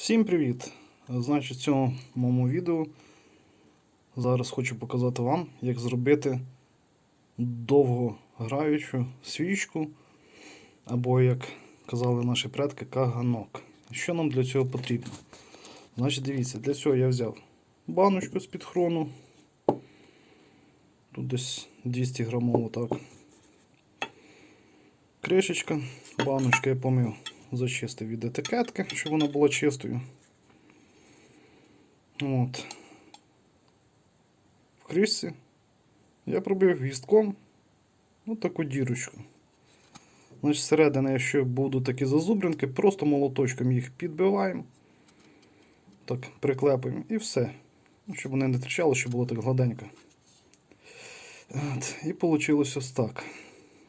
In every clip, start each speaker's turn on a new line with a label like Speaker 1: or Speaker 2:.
Speaker 1: Всім привіт! Значить, в цьому моєму відео зараз хочу показати вам, як зробити довгограючу свічку, або, як казали наші предки, каганок. Що нам для цього потрібно? Значить, дивіться, для цього я взяв баночку з-під хрону. Тут десь 200 грамово так. Кришечка, баночка я помив, зачистив від етикетки, щоб вона була чистою. От. В кришці я пробив гвістком таку дірочку. Значить, всередині, якщо будуть такі зазубринки, просто молоточком їх підбиваємо. Так, приклепуємо і все. Ну, Щоб вони не тріщали, щоб було так гладенько. От, і вийшло ось так.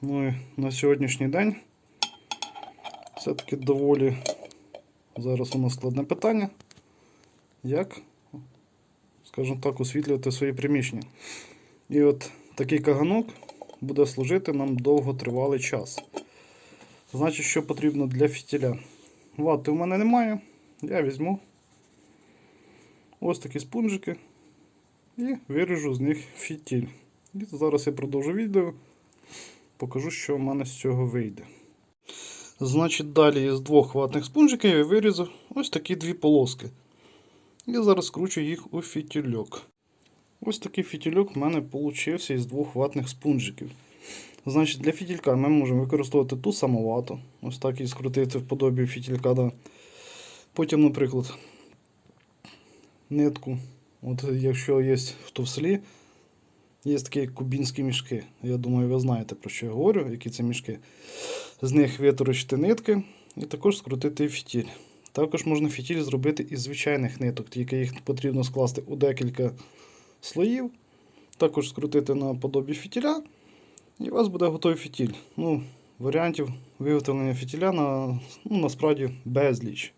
Speaker 1: Ну і на сьогоднішній день все-таки доволі зараз у нас складне питання. Як, скажімо так, освітлювати свої приміщення. І от такий каганок буде служити нам довготривалий час. Значить, що потрібно для фітіля. Вати у мене немає. Я візьму ось такі спунжики і виріжу з них фітіль. І зараз я продовжу відео, покажу, що в мене з цього вийде. Значить, далі із двох ватних спунжиків я вирізав ось такі дві полоски. І зараз скручу їх у фітільок. Ось такий фітільок в мене вийшов із двох ватних спунжиків. Значить, для фітілька ми можемо використовувати ту саму вату. Ось так і скрутити в подобі фітілька. Да. Потім, наприклад, нитку. От якщо є в селі, є такі кубінські мішки. Я думаю, ви знаєте про що я говорю, які це мішки. З них виторочити нитки і також скрутити фітіль. Також можна фітіль зробити із звичайних ниток, тільки їх потрібно скласти у декілька слоїв. Також скрутити на подобі фітіля, і у вас буде готовий фітіль. Ну, Варіантів виготовлення фітіля на, ну, насправді безліч.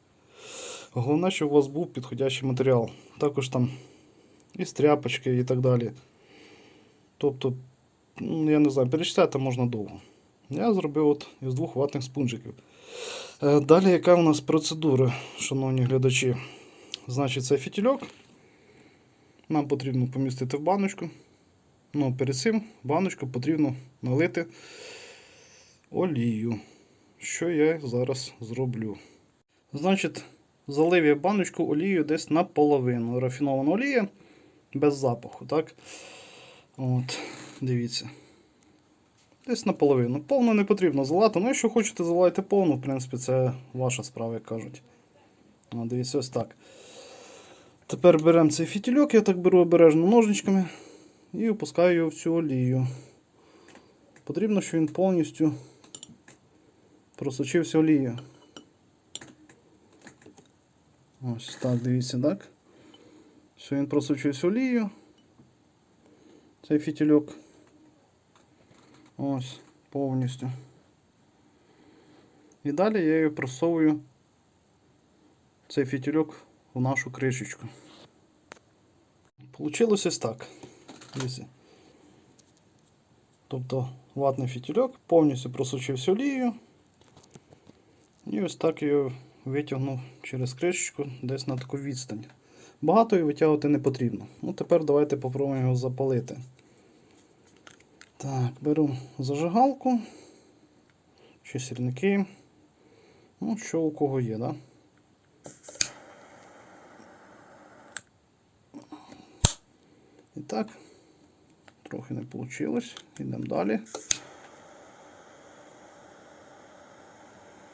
Speaker 1: Головне, щоб у вас був підходящий матеріал. Також там і стряпочки і так далі. Тобто, ну, я не знаю, перечитати можна довго. Я зробив от із двох ватних спунжиків. Е, Далі, яка у нас процедура, шановні глядачі? Значить, це фітільок. Нам потрібно помістити в баночку. Ну, перед цим баночку потрібно налити олію. Що я зараз зроблю? Значить, залив я баночку олією десь наполовину. Рафінована олія без запаху, так? От, дивіться. Десь наполовину. Повну не потрібно заливати. Ну, якщо хочете заливайте повну, в принципі, це ваша справа, як кажуть. О, дивіться, ось так. Тепер беремо цей фітільок, я так беру обережно ножничками і опускаю його в цю олію. Потрібно, щоб він повністю просочився олією. Ось так, дивіться, так? Що він просочився олією. Цей фітільок. Ось, повністю. І далі я її просовую цей фітільок в нашу кришечку. Получилось ось так. Дивіться. Тобто ватний фітільок повністю просочився олією. І ось так я витягнув через кришечку десь на таку відстань. Багато його витягувати не потрібно. Ну, тепер давайте попробуємо його запалити. Так, беру зажигалку, чи сірники. Ну, що у кого є, да? І так, трохи не вийшло. Йдемо далі.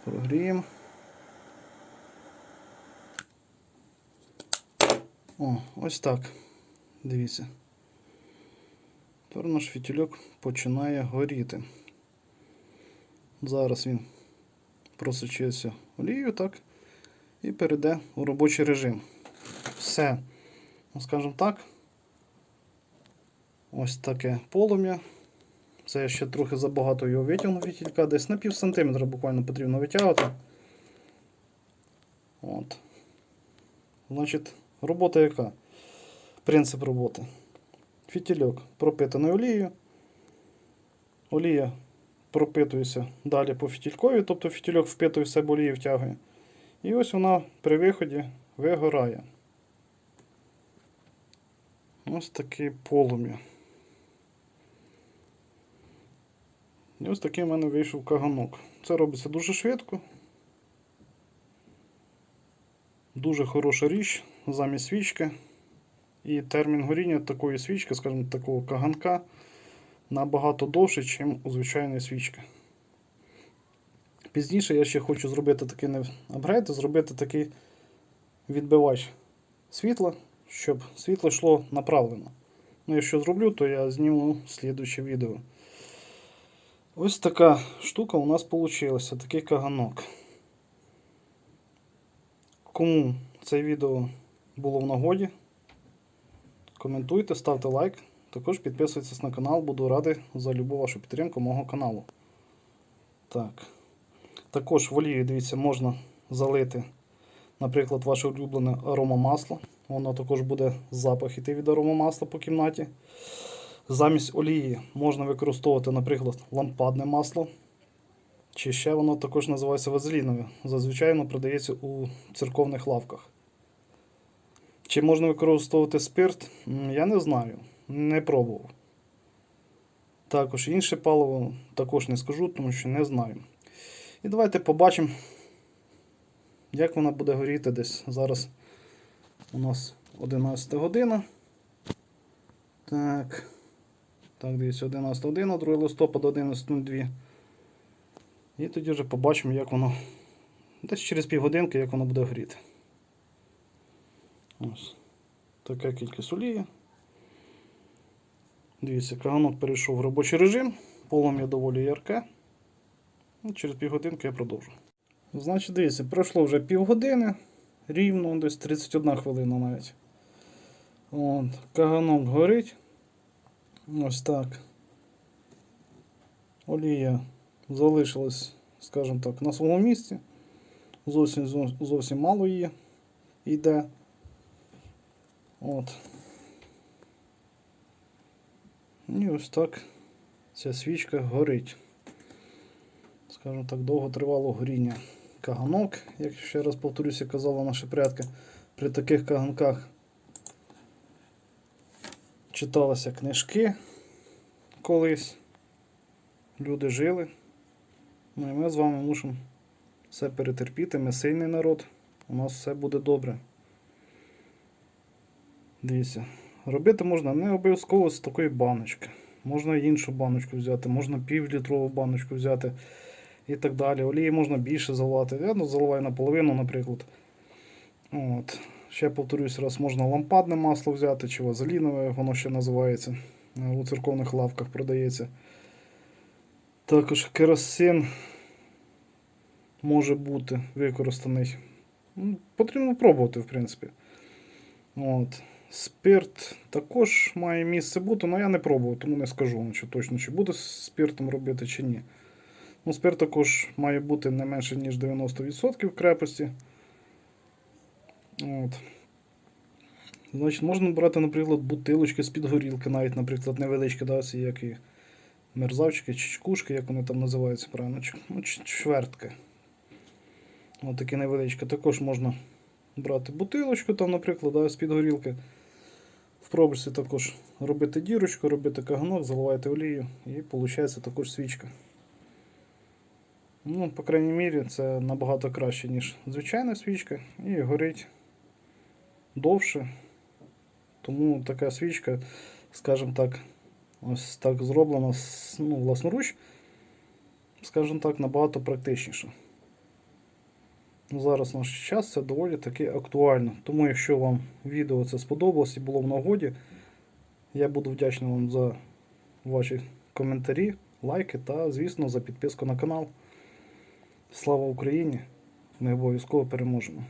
Speaker 1: Прогріємо. О, ось так. Дивіться. Тепер наш фітільок починає горіти. Зараз він просочився олією, так, і перейде у робочий режим. Все, ну, скажімо так, ось таке полум'я. Це ще трохи забагато його витягнув фітілька, десь на пів сантиметра буквально потрібно витягувати. От. Значить, робота яка? Принцип роботи. Фітільок пропитаний олією. Олія пропитується далі по фітількові, тобто фітільок впитує в себе олію втягує. І ось вона при виході вигорає. Ось таке полум'я. І ось такий в мене вийшов каганок. Це робиться дуже швидко. Дуже хороша річ замість свічки. І термін горіння такої свічки, скажімо, такого каганка, набагато довше, ніж у звичайної свічки. Пізніше я ще хочу зробити такий не апгрейд, а зробити такий відбивач світла, щоб світло йшло направлено. Ну, якщо зроблю, то я зніму слідуюче відео. Ось така штука у нас вийшла, такий каганок. Кому це відео було в нагоді, коментуйте, ставте лайк. Також підписуйтесь на канал, буду радий за любу вашу підтримку мого каналу. Так. Також в олії, дивіться, можна залити, наприклад, ваше улюблене аромамасло. Воно також буде запах іти від аромамасла по кімнаті. Замість олії можна використовувати, наприклад, лампадне масло. Чи ще воно також називається вазелінове. Зазвичай воно продається у церковних лавках. Чи можна використовувати спирт? Я не знаю. Не пробував. Також інше паливо також не скажу, тому що не знаю. І давайте побачимо, як вона буде горіти десь. Зараз у нас 11 година. Так. Так, дивіться, 11 година, 2 листопада 11.02. І тоді вже побачимо, як воно. Десь через півгодинки, як воно буде горіти. Ось. Така кількість олії. Дивіться, каганок перейшов в робочий режим, полум'я доволі ярке. Через півгодинки я продовжу. Значить, дивіться, пройшло вже півгодини, рівно, десь 31 хвилина навіть. От, каганок горить. Ось так. Олія залишилась, скажімо так, на своєму місці. Зовсім зовсім мало її йде. От. І ось так ця свічка горить. Скажімо так, довго тривало горіння каганок, як ще раз повторюся, казали наші предки. При таких каганках читалися книжки колись. Люди жили. Ну і ми з вами мусимо все перетерпіти. Ми сильний народ. У нас все буде добре. Дивіться, робити можна не обов'язково з такої баночки. Можна іншу баночку взяти, можна півлітрову баночку взяти і так далі. Олії можна більше заливати. Я ну, заливаю наполовину, наприклад. От. Ще повторюсь раз, можна лампадне масло взяти, чи вазелінове, воно ще називається. е, У церковних лавках продається. Також керосин може бути використаний. Ну, Потрібно пробувати, в принципі. От. Спирт також має місце бути, але я не пробував, тому не скажу вам, чи точно чи буде з спиртом робити, чи ні. Ну, спирт також має бути не менше, ніж 90% крепості. От. Значить, можна брати, наприклад, бутилочки з-під горілки, навіть, наприклад, невеличкі, да, як і мерзавчики, чи чкушки, як вони там називаються правильно, ну, чвертки. Ось такі невеличкі. Також можна брати бутилочку, там, наприклад, да, з-під горілки. В пробочці також робити дірочку, робити каганок, заливаєте олію і виходить також свічка. Ну, по крайній мірі, це набагато краще, ніж звичайна свічка, і горить довше. Тому така свічка, скажімо так, ось так зроблена ну, власноруч, скажімо так, набагато практичніше. Ну, Зараз наш час це доволі таки актуально. Тому, якщо вам відео це сподобалось і було в нагоді, я буду вдячний вам за ваші коментарі, лайки та, звісно, за підписку на канал. Слава Україні! Ми обов'язково переможемо!